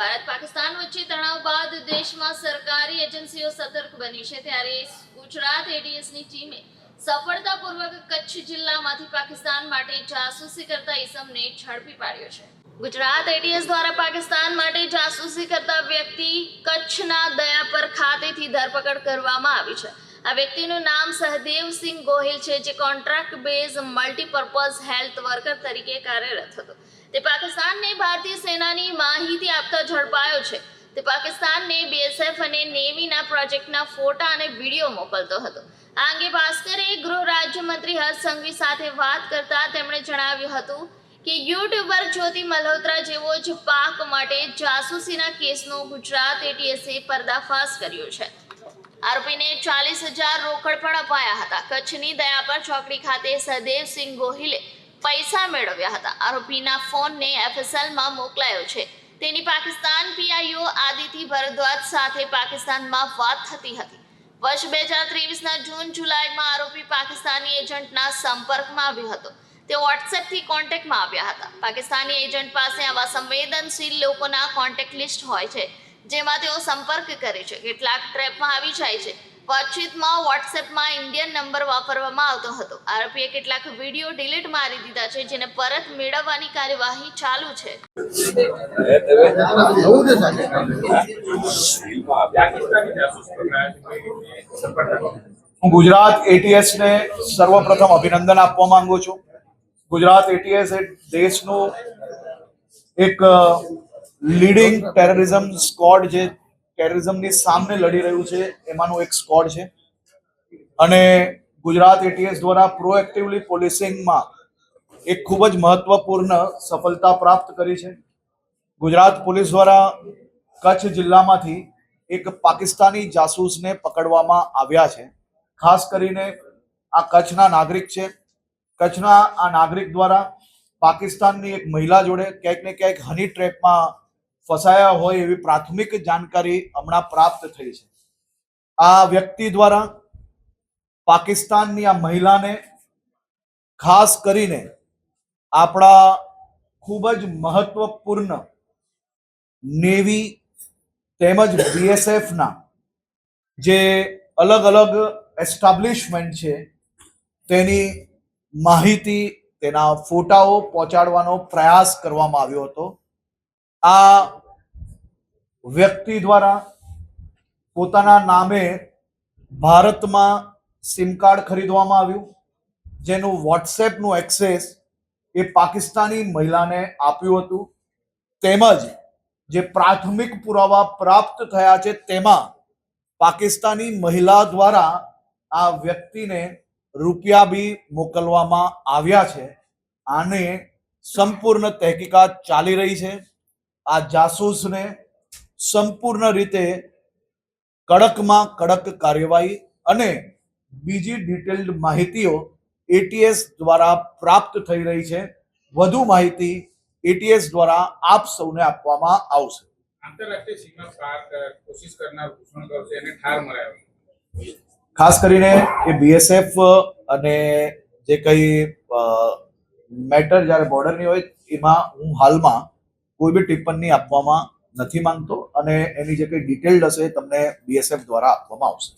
ભારત પાકિસ્તાન વચ્ચે તણાવ બાદ દેશમાં સરકારી એજન્સીઓ સતર્ક બની છે. ત્યારે ગુજરાત એડીએસની ટીમે સફળતાપૂર્વક કચ્છ જિલ્લામાંથી પાકિસ્તાન માટે જાસૂસી કરતા ઈસમને ઝડપી પાડ્યો છે. ગુજરાત એટીએસ દ્વારા પાકિસ્તાન માટે જાસૂસી કરતા વ્યક્તિ કચ્છના દયાપર ખાતેથી ધરપકડ કરવામાં આવી છે. આ વ્યક્તિનું નામ સહદેવસિંહ ગોહિલ છે, જે contract base multipurpose health worker તરીકે કાર્યરત હતો. તે પાકિસ્તાનને ભારતીય સેનાની માહિતી આપતા ઝડપાયો છે. તે પાકિસ્તાનને બીએસએફ અને નેવીના પ્રોજેક્ટના ફોટા અને વીડિયો મોકલતો હતો. આ અંગે ભાસ્કરે ગૃહ રાજ્યમંત્રી હર્ષ સાથે વાત કરતા તેમણે જણાવ્યું હતું કે, યુટ્યુબર જ્યોતિ મલ્હોત્રા જેવો જ પાક માટે જાસૂસીના કેસનો ગુજરાત એટીએસે પર્દાફાશ કર્યો છે. આરોપીને ચાલીસ હજાર રોકડ પણ અપાયા હતા. કચ્છની દયાપર ચોકડી ખાતે સહદેવસિંહ ગોહિલે પૈસા મેળવ્યા હતા. આરોપીના ફોનને એફએસએલમાં મોકલાયો છે. તેની પાકિસ્તાન પીઆઈઓ આદિતી ભરદ્વાજ સાથે પાકિસ્તાનમાં વાત થતી હતી. વર્ષ બે હજાર ત્રેવીસના જૂન, જુલાઈમાં આરોપી પાકિસ્તાની એજન્ટના સંપર્કમાં આવ્યો હતો. તે વોટ્સએપથી કોન્ટેક્ટમાં આવ્યા હતા. પાકિસ્તાની એજન્ટ પાસે આવા સંવેદનશીલ લોકોના કોન્ટેક્ટ લિસ્ટ હોય છે. જેમાં તેઓ સંપર્ક કરે છે. કેટલાક ટ્રેપમાં આવી જાય છે. વાતચીતમાં વોટ્સએપમાં ઇન્ડિયન નંબર વાપરવામાં આવતો હતો. આરોપીએ કેટલાક વીડિયો ડિલીટ મારી દીધા છે, જેને પરત મેળવવાની કાર્યવાહી ચાલુ છે. હું ગુજરાત એટીએસ ને સર્વપ્રથમ અભિનંદન આપવા માંગુ છું. ગુજરાત એટીએસ એ દેશનું એક લીડિંગ ટેરરિઝમ સ્કોડ જે ટેરરિઝમની સામે લડી રહ્યું છે, એમાંનું એક સ્કોડ છે. અને ગુજરાત એટીએસ દ્વારા પ્રોએક્ટિવલી પોલીસિંગમાં એક ખૂબ જ મહત્વપૂર્ણ સફળતા પ્રાપ્ત કરી છે. ગુજરાત પોલીસ દ્વારા કચ્છ જિલ્લામાંથી એક પાકિસ્તાની જાસૂસને પકડવામાં આવ્યા છે. ખાસ કરીને આ કચ્છના નાગરિક છે. કચ્છના આ નાગરિક દ્વારા પાકિસ્તાનની એક મહિલા જોડે ક્યાંક ને ક્યાંક હની ટ્રેપમાં ફસાયા હોય એવી પ્રાથમિક જાણકારી હમણાં પ્રાપ્ત થઈ છે. આ વ્યક્તિ દ્વારા પાકિસ્તાનની આ મહિલાને ખાસ કરીને આપણા ખૂબ જ મહત્વપૂર્ણ નેવી તેમજ બીએસએફના જે અલગ અલગ એસ્ટાબ્લિશમેન્ટ છે તેની માહિતી, તેના ફોટાઓ પહોંચાડવાનો પ્રયાસ કરવામાં આવ્યો હતો. આ વ્યક્તિ દ્વારા પોતાના નામે ભારતમાં સિમ કાર્ડ ખરીદવામાં આવ્યું. જેનું વોટ્સએપનું એક્સેસ એ પાકિસ્તાની મહિલાને આપ્યું હતું. તેમજ જે પ્રાથમિક પુરાવા પ્રાપ્ત થયા છે તેમાં પાકિસ્તાની મહિલા દ્વારા આ વ્યક્તિને રૂપિયા બી મોકલવામાં આવ્યા છે. આને સંપૂર્ણ તહેકીકાત ચાલી રહી છે. આ જાસૂસને સંપૂર્ણ રીતે કડકમાં કડક કાર્યવાહી અને બીજી ડિટેલ્ડ માહિતીઓ એટીએસ દ્વારા પ્રાપ્ત થઈ રહી છે. વધુ માહિતી એટીએસ દ્વારા આપ સૌને આપવામાં આવશે. આંતરરાષ્ટ્રીય સીમા પાર કોશિશ કરનાર ઘૂસણખોર છે એને ઠાર મરાયો ખાસ કરીને એ બીએસએફ અને જે કંઈ મેટર જ્યારે બોર્ડરની હોય એમાં હું હાલમાં કોઈ બી ટિપ્પણી આપવામાં નથી માંગતો અને એની જે કંઈ ડિટેલ્ડ હશે એ તમને બીએસએફ દ્વારા આપવામાં આવશે.